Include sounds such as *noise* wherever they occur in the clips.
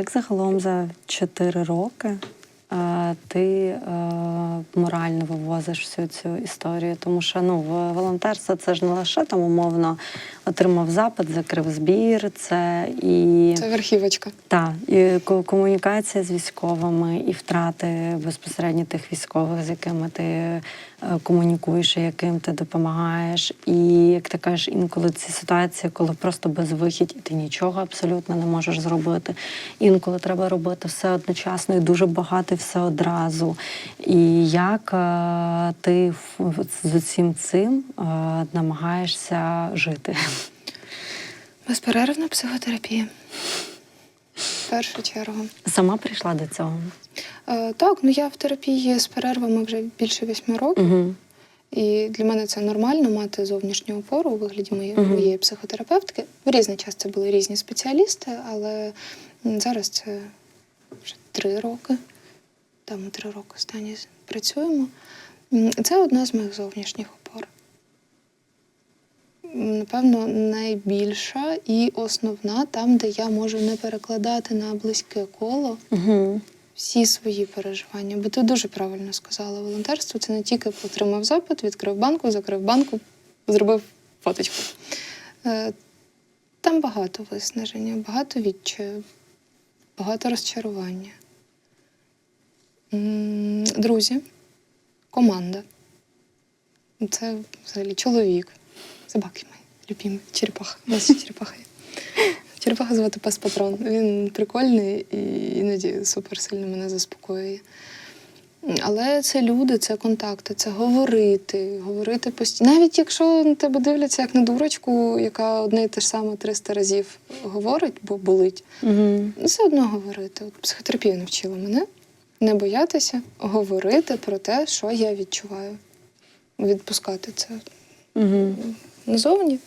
як загалом за 4 роки е, ти е, морально вивозиш всю цю історію? Тому що ну, волонтерство це ж не лише там умовно отримав запит, закрив збір, це і Це верхівочка. та і комунікація з військовими, і втрати безпосередньо тих військових, з якими ти е, комунікуєш, і яким ти допомагаєш. І як ти кажеш, інколи ці ситуації, коли просто безвихідь, і ти нічого абсолютно не можеш зробити. Інколи треба робити все одночасно і дуже багато і все одразу. І як е, ти з усім цим е, намагаєшся жити? Безперервна психотерапія. В першу чергу. Сама прийшла до цього. Е, так, ну я в терапії з перервами вже більше восьми років. Угу. І для мене це нормально мати зовнішню опору у вигляді моєї, Мгм. моєї психотерапевтки. В різний час це були різні спеціалісти, але зараз це вже три роки. Там ми три роки останні працюємо. Це одна з моїх зовнішніх Напевно, найбільша і основна там, де я можу не перекладати на близьке коло Угу. всі свої переживання. Бо ти дуже правильно сказала, волонтерство це не тільки отримав запит, відкрив банку, закрив банку, зробив фоточку. Е, Там багато виснаження, багато відчаю, багато розчарування. Друзі, команда. Це взагалі чоловік. Собаки мої, любімі, черепаха. У нас ще черепаха є. Черепаха звати пес Патрон. Він прикольний і іноді супер сильно мене заспокоює. Але це люди, це контакти, це говорити, говорити постійно. Навіть якщо на тебе дивляться як на дурочку, яка одне і те ж саме 300 разів говорить, бо болить, Угу. все одно говорити. От психотерапія навчила мене не боятися говорити про те, що я відчуваю. Відпускати це Угу. Назовні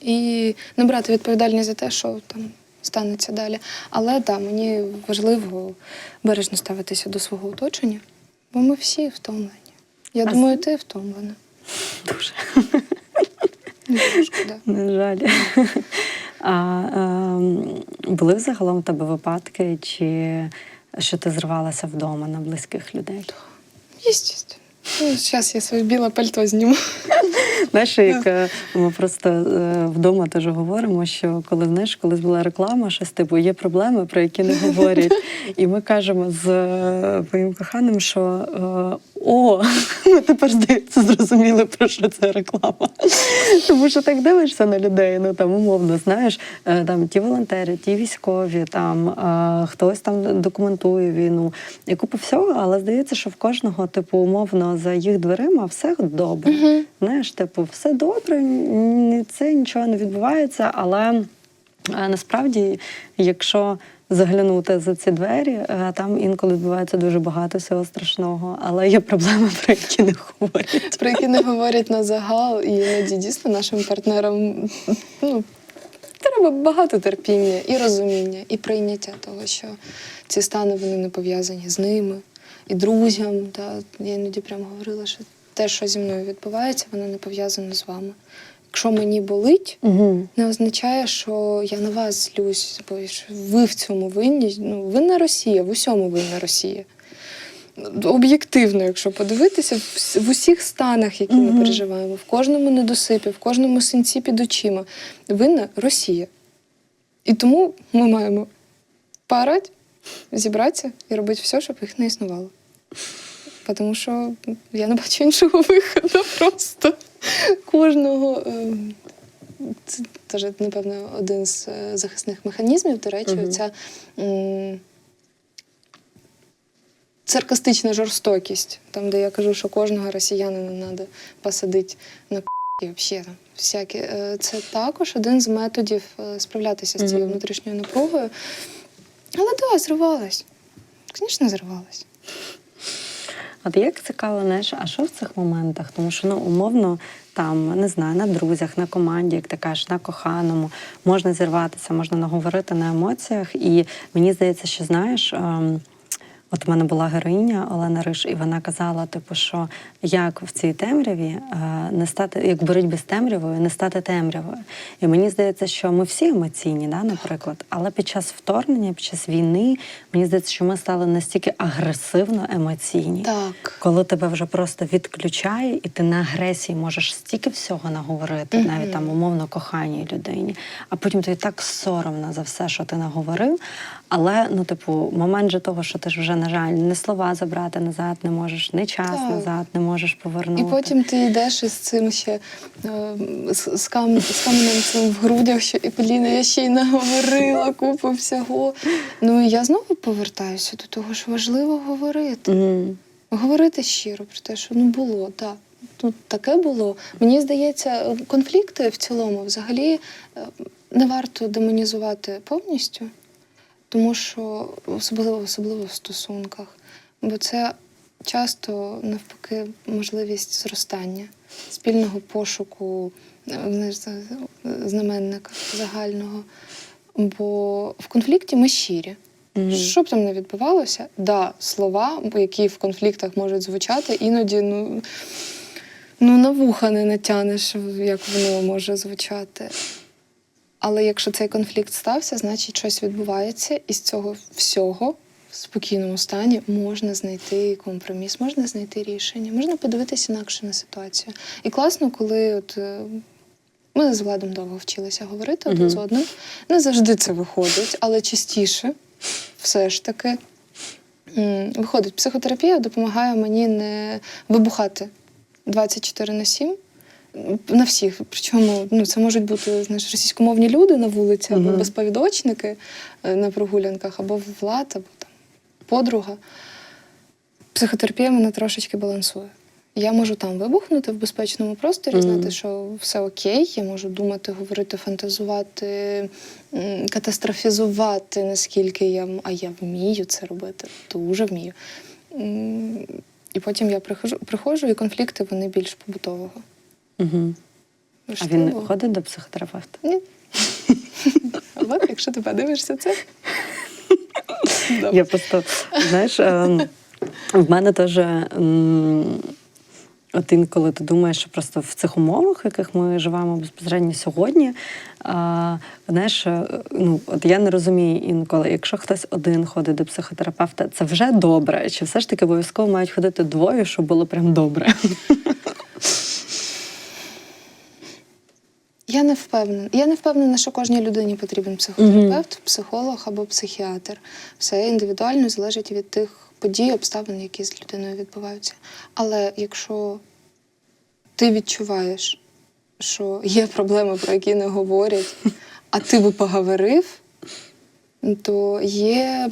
і не брати відповідальність за те, що там станеться далі. Але так, мені важливо бережно ставитися до свого оточення, бо ми всі втомлені. Я А думаю, ти втомлена. Дуже. Дуже шкода. На жаль. А ем, були взагалом в тебе випадки, чи що ти зривалася вдома на близьких людей? Єстественно. Ну, зараз я своє біле пальто зніму. Знаєш, як е, ми просто е, вдома теж говоримо, що коли знаєш, колись була реклама, щось типу є проблеми, про які не говорять. *laughs* І ми кажемо з е, моїм коханим, що о, *laughs* ми тепер здається зрозуміли, про що це реклама. Тому що так дивишся на людей, ну там умовно, знаєш, е, там ті волонтери, ті військові, там е, хтось там документує війну і купа всього, але здається, що в кожного, типу, умовно, за їх дверима все добре. Знаєш, типу, все добре, це нічого не відбувається, але е, насправді, якщо заглянути за ці двері, е, там інколи відбувається дуже багато всього страшного, але є проблеми, про які не говорять. Про які не говорять на загал, і іноді дійсно нашим партнерам ну, треба багато терпіння і розуміння, і прийняття того, що ці стани вони не пов'язані з ними, і друзям. Та, я іноді прямо говорила, що те, що зі мною відбувається, воно не пов'язано з вами. Якщо мені болить, Угу. не означає, що я на вас злюсь, бо ви в цьому винні. Ну, винна Росія, в усьому винна Росія. Об'єктивно, якщо подивитися, в усіх станах, які ми переживаємо, в кожному недосипі, в кожному синці під очима, винна Росія. І тому ми маємо парать, зібратися і робити все, щоб їх не існувало. Тому що я не бачу іншого *laughs* виходу просто кожного. ем, Це теж, напевно, один з е, захисних механізмів. До речі, Мгм. ця саркастична жорстокість, там, де я кажу, що кожного росіянина треба посадити на і взагалі всякі. Е, Це також один з методів е, справлятися з цією внутрішньою напругою. Але так, да, зривалась. Звісно, зривалась. От як цікаво, знаєш, а що в цих моментах? Тому що ну умовно там не знаю, на друзях, на команді, як ти кажеш, на коханому можна зірватися, можна наговорити на емоціях. І мені здається, що знаєш. ем, От в мене була героїня Олена Риш, і вона казала, типу, що як в цій темряві е, не стати, як в боротьбі з темрявою, не стати темрявою. І мені здається, що ми всі емоційні, да, наприклад, але під час вторгнення, під час війни, мені здається, що ми стали настільки агресивно емоційні. Так. Коли тебе вже просто відключає, і ти на агресії можеш стільки всього наговорити, Мгм. навіть там умовно коханій людині, а потім тобі так соромно за все, що ти наговорив. Але ну, типу, момент же того, що ти ж вже, на жаль, не слова забрати назад не можеш, не час Так. назад не можеш повернути. І потім ти йдеш із цим ще е, з, з, кам, з каменем цим в грудях, що і Поліна, я ще й наговорила купу всього. Ну і я знову повертаюся до того, що важливо говорити. Мгм. Говорити щиро про те, що ну було, так. Тут таке було. Мені здається, конфлікти в цілому взагалі е, не варто демонізувати повністю, тому що особливо особливо в стосунках, бо це часто навпаки можливість зростання, спільного пошуку е, знаменника загального. Бо в конфлікті ми щирі. Мгм. Що б там не відбувалося, да, слова, які в конфліктах можуть звучати, іноді ну, ну на вуха не натянеш, як воно може звучати. Але якщо цей конфлікт стався, значить щось відбувається, і з цього всього в спокійному стані можна знайти компроміс, можна знайти рішення, можна подивитися інакше на ситуацію. І класно, коли от. е, Ми з Владом довго вчилися говорити один Мгм. з одним. Не завжди це виходить, але частіше все ж таки. Виходить, психотерапія допомагає мені не вибухати 24 на 7 на всіх. Причому ну, це можуть бути знаєш, російськомовні люди на вулиці, або безповідочники е, на прогулянках, або влад, або там подруга. Психотерапія мене трошечки балансує. Я можу там вибухнути в безпечному просторі, Мгм. знати, що все окей. Я можу думати, говорити, фантазувати, катастрофізувати, наскільки я а я вмію це робити, дуже вмію. І потім я приходжу, приходжу, і конфлікти вони більш побутового. Мгм. А він Важливо. ходить до психотерапевта? Ні. *laughs* От, якщо ти подивишся це. *laughs* Я просто, знаєш, ем, в мене теж. От інколи ти думаєш, що просто в цих умовах, в яких ми живемо безпосередньо сьогодні, а, знаєш, е, ну от я не розумію інколи, якщо хтось один ходить до психотерапевта, це вже добре. Чи все ж таки обов'язково мають ходити двоє, щоб було прям добре? Я не впевнена. Я не впевнена, що кожній людині потрібен психотерапевт, психолог або психіатр. Все індивідуально залежить від тих подій, обставин, які з людиною відбуваються. Але якщо ти відчуваєш, що є проблеми, про які не говорять, а ти би поговорив, то є,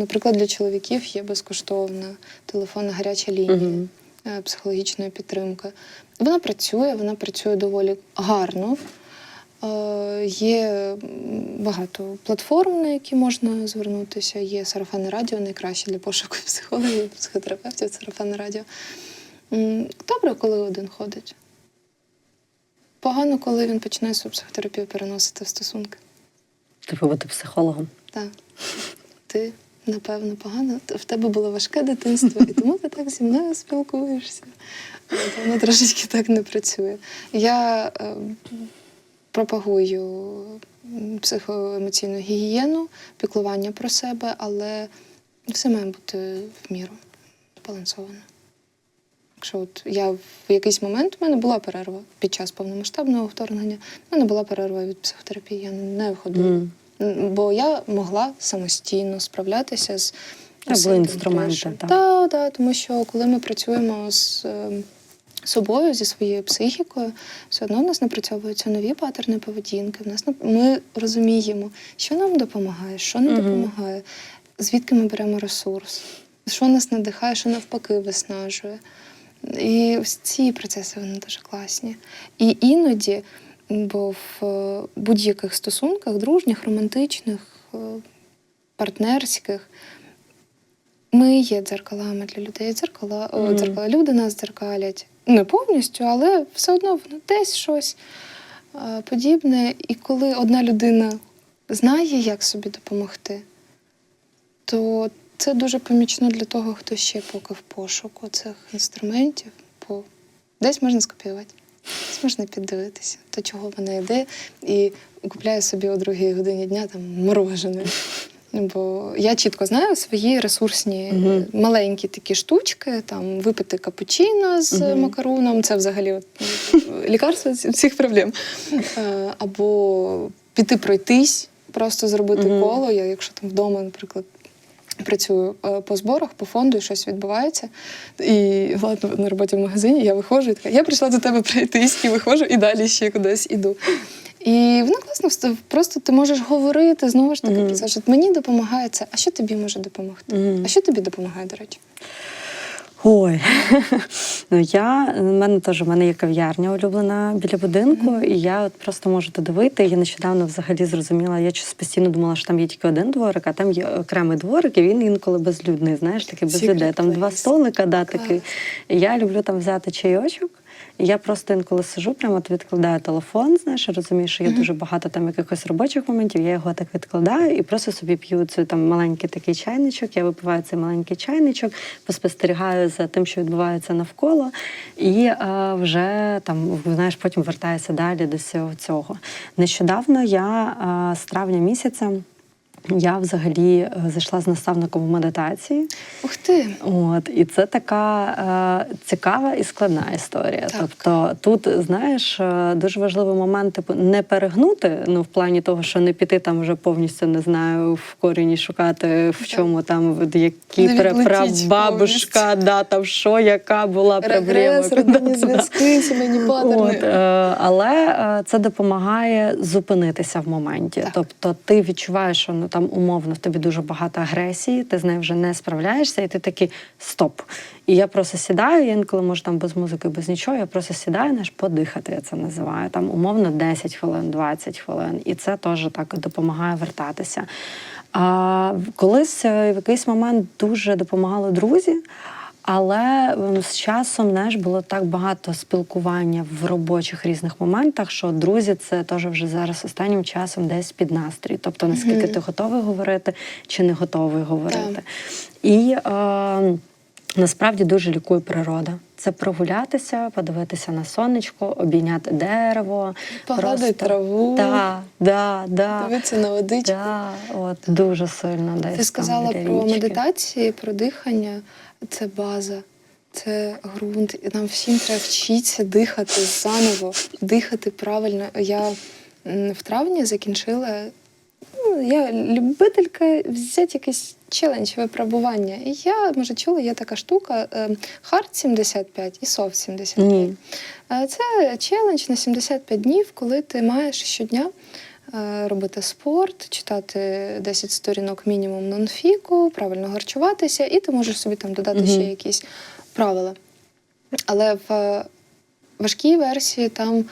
наприклад, для чоловіків є безкоштовна телефонна гаряча лінія Мгм. е, психологічної підтримки. Вона працює, вона працює доволі гарно. Е, Є багато платформ, на які можна звернутися. Є сарафанне радіо, найкраще для пошуку *laughs* психологів, психотерапевтів, сарафанне радіо. Добре, коли один ходить. Погано, коли він починає свою психотерапію переносити в стосунки. Типу бути психологом. Так. Ти, напевно, погано. В тебе було важке дитинство, і тому ти так зі мною спілкуєшся. От, Воно трошечки так не працює. Я е, пропагую психоемоційну гігієну, піклування про себе, але все має бути в міру збалансовано. Якщо от я в якийсь момент у мене була перерва під час повномасштабного вторгнення, в мене була перерва від психотерапії, я не виходила. Мгм. Бо я могла самостійно справлятися з А, були усім тим інструменти, так. Так, так, тому що коли ми працюємо з е, собою, зі своєю психікою, все одно в нас напрацьовуються нові паттерни поведінки. В нас ми розуміємо, що нам допомагає, що не допомагає, звідки ми беремо ресурс, що нас надихає, що навпаки виснажує. І ось ці процеси вони дуже класні. І іноді, бо в е, будь-яких стосунках, дружніх, романтичних, е, партнерських, ми є дзеркалами для людей. Дзеркала, Мгм. дзеркала люди нас дзеркалять. Не повністю, але все одно воно десь щось подібне. І коли одна людина знає, як собі допомогти, то це дуже помічно для того, хто ще поки в пошуку цих інструментів. Бо десь можна скопіювати, можна піддивитися, до чого вона йде, і купляє собі о другій годині дня там морожене. Бо я чітко знаю свої ресурсні Мгм. маленькі такі штучки, там випити капучино з Мгм. макаруном, це взагалі от, лікарство всіх проблем. Е, Або піти пройтись, просто зробити Мгм. коло. Я, якщо там вдома, наприклад, працюю е, по зборах, по фонду, щось відбувається. І ладно, на роботі в магазині я виходжу і така, я прийшла до тебе пройтись, і виходжу, і далі ще кудись іду. І воно класно, просто ти можеш говорити знову ж таки Мгм. про це. що Мені допомагає це. А що тобі може допомогти? Мгм. А що тобі допомагає, до речі? Ой, *laughs* ну я в мене теж в мене є кав'ярня улюблена біля будинку, і я от просто можу туди вийти. Я нещодавно взагалі зрозуміла. Я щось постійно думала, що там є тільки один дворик, а там є окремий дворик, і він інколи безлюдний. Знаєш, такий без людей. Там два столика, да, такий. Я люблю там взяти чайочок. І я просто інколи сижу, прямо от відкладаю телефон, знаєш, розумію, що є дуже багато там якихось робочих моментів. Я його так відкладаю і просто собі п'ю цей там маленький такий чайничок. Я випиваю цей маленький чайничок, поспостерігаю за тим, що відбувається навколо, і е, вже там знаєш, потім вертаюся далі до всього цього. Нещодавно я е, з травня місяця. Я взагалі е, зайшла з наставником в медитації. Ух ти! От, і це така е, цікава і складна історія. Так. Тобто, тут знаєш, е, дуже важливий момент, типу, не перегнути, ну в плані того, що не піти там вже повністю не знаю в корені шукати, в Так. чому там відлетіть прабабушка, да, там що, яка була проблема. *laughs* Родинні зв'язки, сімейні паттерни. От, е, але е, це допомагає зупинитися в моменті. Так. Тобто ти відчуваєш, що ну там умовно в тобі дуже багато агресії, ти з нею вже не справляєшся, і ти такий стоп. І я просто сідаю, інколи можу там без музики, без нічого. Я просто сідаю, знаєш, подихати, я це називаю. Там умовно 10 хвилин, 20 хвилин. І це теж так допомагає вертатися. А колись е, в якийсь момент дуже допомагали друзі. Але з часом знаєш, було так багато спілкування в робочих різних моментах, що друзі, це теж вже зараз останнім часом десь під настрій. Тобто наскільки Мгм. ти готовий говорити чи не готовий говорити. Так. І е, насправді дуже лікує природа. Це прогулятися, подивитися на сонечко, обійняти дерево, Погладити траву. Да, да, да. Дивитися на водичку. Да, от дуже сильно десь Ти сказала біля про медитації, про дихання. Це база, це ґрунт. І нам всім треба вчитися дихати заново, дихати правильно. Я в травні закінчила. ну, Я любителька взяти якийсь челендж, випробування. І я, може, чула, є така штука Hard 75 і Soft 75. Ні. Е, Це челендж на 75 днів, коли ти маєш щодня робити спорт, читати 10 сторінок мінімум нонфіку, правильно харчуватися, і ти можеш собі там додати Мгм. ще якісь правила. Але в важкій версії там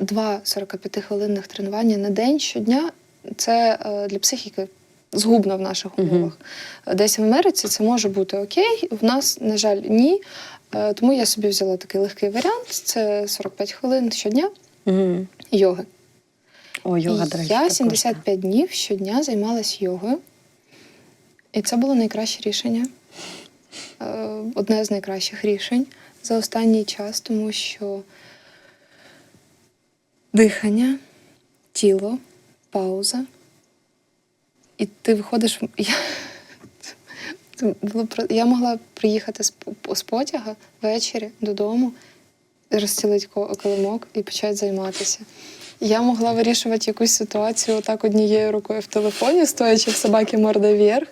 42-45 хвилинних тренування на день щодня. Це е, для психіки згубно в наших умовах. Е, Десь в Америці це може бути окей, в нас, на жаль, ні. Е, Тому я собі взяла такий легкий варіант: це 45 хвилин щодня Угу. йоги. О, йога, І до речі, я також, 75 днів щодня займалась йогою. І це було найкраще рішення. Е, Одне з найкращих рішень за останній час, тому що дихання, тіло, пауза. І ти виходиш. Я, було я могла приїхати з, потяга ввечері додому, розстілити ко- килимок і почати займатися. Я могла вирішувати якусь ситуацію так однією рукою в телефоні, стоячи в собаки морда вверх.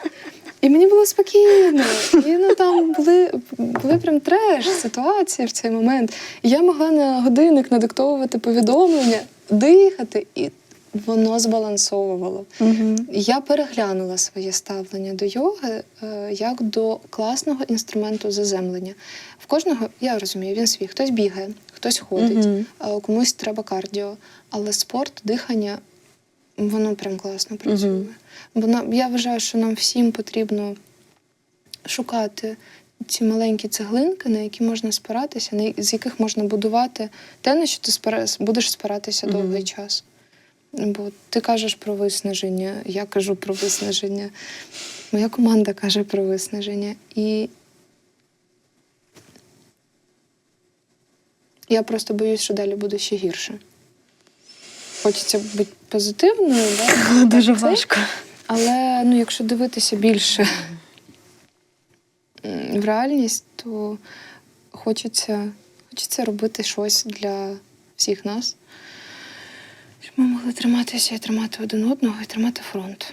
І мені було спокійно. І ну там були, були прям треш ситуації в цей момент. І я могла на годинник надиктовувати повідомлення, дихати, і воно збалансовувало. Угу. Я переглянула своє ставлення до йоги е, як до класного інструменту заземлення. В кожного, я розумію, він свій. Хтось бігає, хтось ходить, а комусь треба кардіо. Але спорт, дихання, воно прям класно працює. Мгм. Бо нам, я вважаю, що нам всім потрібно шукати ці маленькі цеглинки, на які можна спиратися, на з яких можна будувати те, на що ти спира- будеш спиратися Мгм. довгий час. Бо ти кажеш про виснаження, я кажу про виснаження. Моя команда каже про виснаження. І я просто боюсь, що далі буде ще гірше. Хочеться бути позитивною, да? *laughs* Дуже Це- важко. але ну, якщо дивитися більше в реальність, то хочеться, хочеться робити щось для всіх нас, щоб ми могли триматися і тримати один одного, і тримати фронт.